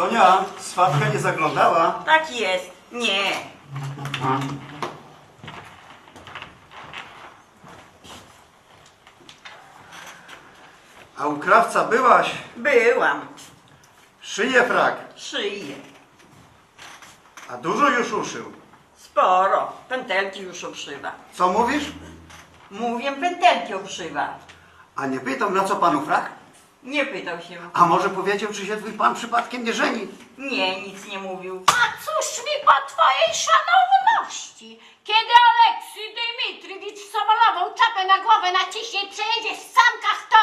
Sonia, swatka nie zaglądała. Tak jest. Nie. A u krawca byłaś? Byłam. Szyję frak. Szyję. A dużo już uszył. Sporo. Pętelki już obszywa. Co mówisz? Mówię, pętelki obszywa. A nie pytam, na co panu frak? Nie pytał się. A może powiedział, czy się twój pan przypadkiem nie żeni? Nie, nic nie mówił. A cóż mi po twojej szanowności? Kiedy Aleksy Dymitrywicz Sobolową czapę na głowę naciśnie i przejedzie w sankach, to...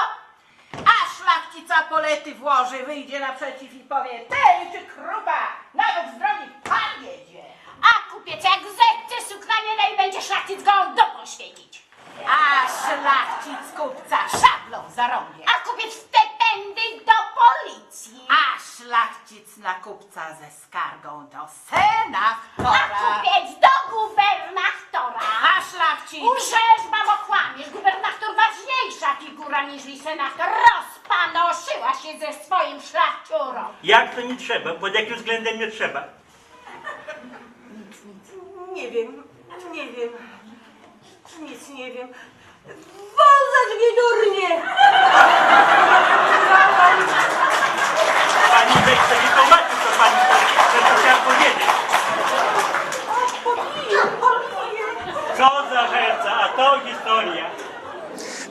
A szlachcica polety włoży, wyjdzie naprzeciw i powie Tej czy krupa, nawet z drogi pan jedzie. A kupiec jak zechce sukna nie da i będzie szlachcic go dupą świecić. A szlachcic kupca szablą zarąbie. A kupiec w te pędy do policji. A szlachcic na kupca ze skargą do senatora. A kupiec do gubernatora. A szlachcic... Urzeźba, bo kłamiesz. Gubernator ważniejsza figura niż senator. Rozpanoszyła się ze swoim szlachciurą. Jak to nie trzeba? Pod jakim względem nie trzeba? Nie wiem. Nie wiem. Nic nie wiem. Wąsać mnie durnie. To historia.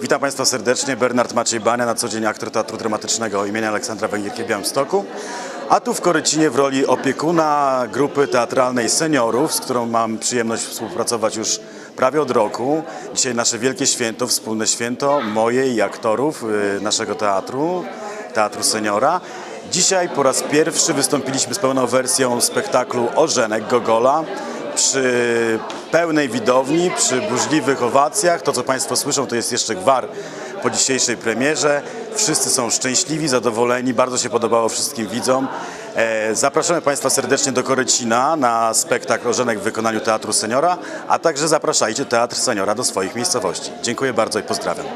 Witam Państwa serdecznie. Bernard Maciej Bania, na co dzień aktor Teatru Dramatycznego imienia Aleksandra Węgierki w Białymstoku. A tu w Korycinie w roli opiekuna grupy teatralnej seniorów, z którą mam przyjemność współpracować już prawie od roku. Dzisiaj nasze wielkie święto, wspólne święto moje i aktorów y, naszego teatru, Teatru Seniora. Dzisiaj po raz pierwszy wystąpiliśmy z pełną wersją spektaklu Ożenek Gogola przy pełnej widowni, przy burzliwych owacjach. To, co Państwo słyszą, to jest jeszcze gwar po dzisiejszej premierze. Wszyscy są szczęśliwi, zadowoleni, bardzo się podobało wszystkim widzom. E, Zapraszamy Państwa serdecznie do Korycina na spektakl Ożenek w wykonaniu Teatru Seniora, a także zapraszajcie Teatr Seniora do swoich miejscowości. Dziękuję bardzo i pozdrawiam.